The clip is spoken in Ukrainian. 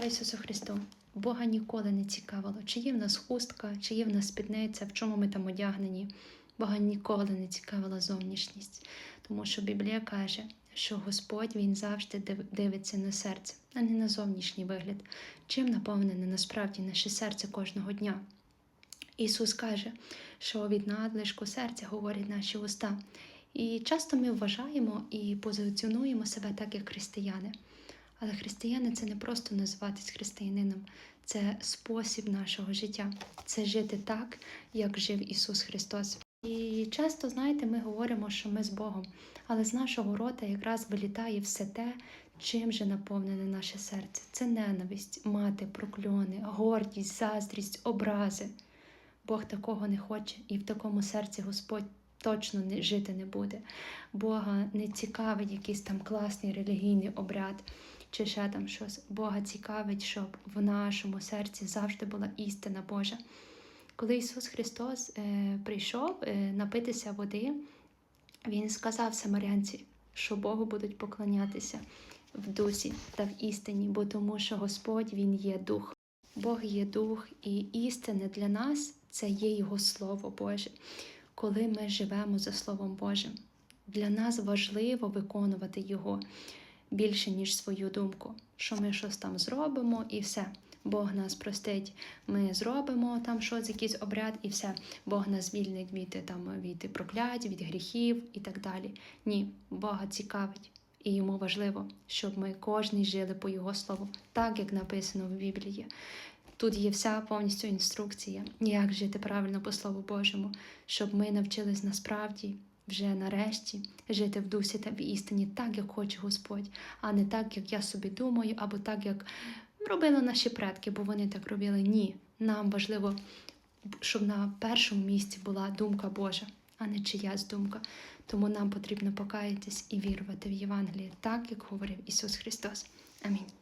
Слава Ісусу Христу! Бога ніколи не цікавило, чи є в нас хустка, чи є в нас спідниця, в чому ми там одягнені. Бога ніколи не цікавила зовнішність, тому що Біблія каже, що Господь Він завжди дивиться на серце, а не на зовнішній вигляд, чим наповнене насправді наше серце кожного дня. Ісус каже, що від надлишку серця говорять наші уста. І часто ми вважаємо і позиціонуємо себе так, як християни. Але християни це не просто називатись християнином, це спосіб нашого життя, це жити так, як жив Ісус Христос. І часто, знаєте, ми говоримо, що ми з Богом, але з нашого рота якраз вилітає все те, чим же наповнене наше серце. Це ненависть, мати, прокльони, гордість, заздрість, образи. Бог такого не хоче, і в такому серці Господь точно не жити не буде. Бога не цікавить якийсь там класний релігійний обряд чи ще там щось. Бога цікавить, щоб в нашому серці завжди була істина Божа. Коли Ісус Христос е, прийшов е, напитися води, Він сказав самарянці, що Богу будуть поклонятися в дусі та в істині, бо тому що Господь Він є дух. Бог є дух, і істина для нас це є Його Слово Боже. Коли ми живемо за Словом Божим, для нас важливо виконувати Його більше, ніж свою думку, що ми щось там зробимо і все. Бог нас простить, ми зробимо там щось, якийсь обряд, і все. Бог нас звільнить від там від проклять, від гріхів і так далі. Ні, Бога цікавить, і йому важливо, щоб ми кожний жили по Його слову, так як написано в Біблії. Тут є вся повністю інструкція, як жити правильно по Слову Божому, щоб ми навчились насправді вже нарешті жити в дусі та в істині так, як хоче Господь, а не так, як я собі думаю, або так, як робили наші предки, бо вони так робили. Ні. Нам важливо, щоб на першому місці була думка Божа, а не чиясь думка. Тому нам потрібно покаятись і вірувати в Євангеліє, так як говорив Ісус Христос. Амінь.